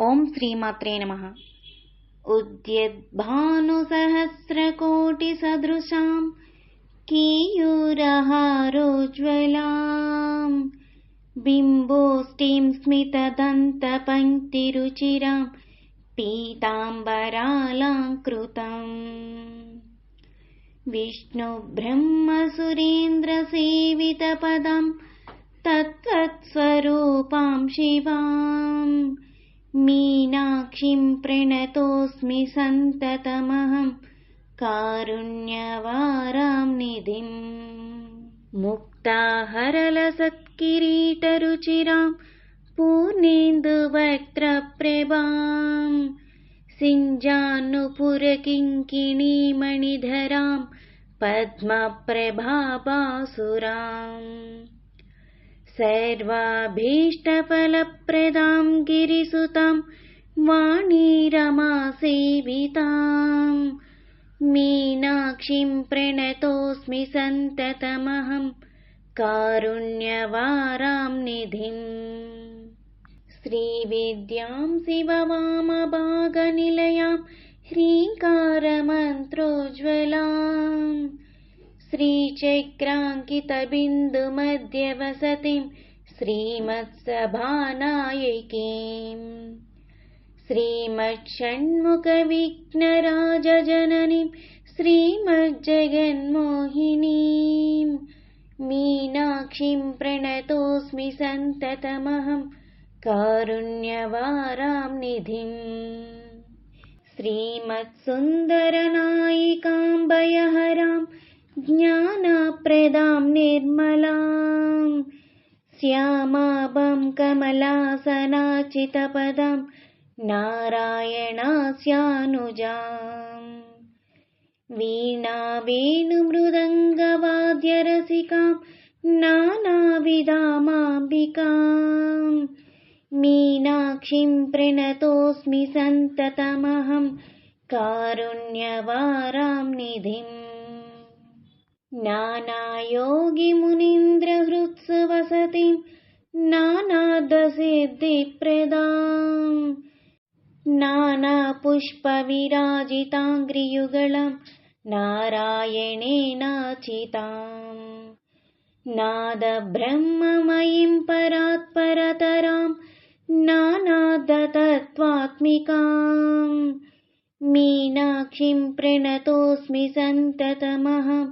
ॐ श्रीमात्रे नमः। उद्यद्भानुसहस्रकोटिसदृशाम् कीयुरहारोज्ज्वलाम् बिम्बोष्टिं स्मितदन्तपङ्क्तिरुचिराम् पीताम्बरालङ्कृतम्। विष्णुब्रह्मसुरेन्द्रसेवितपदम् तत्त्वत्स्वरूपां शिवाम् मीनाक्षीं प्रणतोऽस्मि सन्ततमहं? कारुण्यवारां निधिम्। मुक्ताहरलसत्किरीटरुचिरां पूर्णेन्दुवक्त्रप्रभाम् सिञ्जानुपुरकिङ्किणीमणिधरां पद्मप्रभाबासुराम् सर्वाभीष्टफलप्रदां वाणीरमासेविताम् मीनाक्षीं प्रणतोऽस्मि सन्ततमहं। कारुण्यवारां निधिम्। श्रीविद्यां शिववामभागनिलयां ह्रीङ्कारमन्त्रोज्ज्वलाम् श्रीचक्राङ्कितबिन्दुमध्यवसतिं। श्रीमत्सभानायकीम् श्रीमच्छण्मुखविघ्नराजजननीं श्रीमज्जगन्मोहिनीम् मीनाक्षीं प्रणतोऽस्मि सन्ततमहं कारुण्यवारां निधिम् श्रीमत्सुन्दरनायिकाम्बयहराम् ज्ञानप्रदां निर्मलाम् श्यामाभं कमलासनाचितपदं नारायणास्यानुजाम्। वीणावेणुमृदङ्गवाद्यरसिकां नानाविधामाम्बिकाम्। मीनाक्षीं प्रणतोऽस्मि सन्ततमहं कारुण्यवारां निधिम्। नानायोगिमुनीन्द्रहृत्सु नानादसिद्धिप्रदाम् नानापुष्पविराजिताङ्घ्रियुगलं नारायणेनाचिताम् नादब्रह्ममयीं परात्परतरां नानादतत्त्वात्मिकाम् मीनाक्षीं प्रणतोऽस्मि सन्ततमहं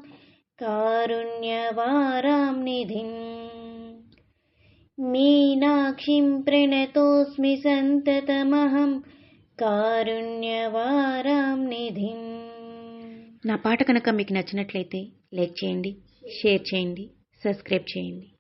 कारुण्यवारां निधिम् मीनाक्षीं प्रणतोऽस्मि सन्ततमहं కారుణ్యవారాం నిధిం. నా పాట కనుక మీకు నచ్చినట్లయితే లైక్ చేయండి షేర్ చేయండి సబ్స్క్రైబ్ చేయండి.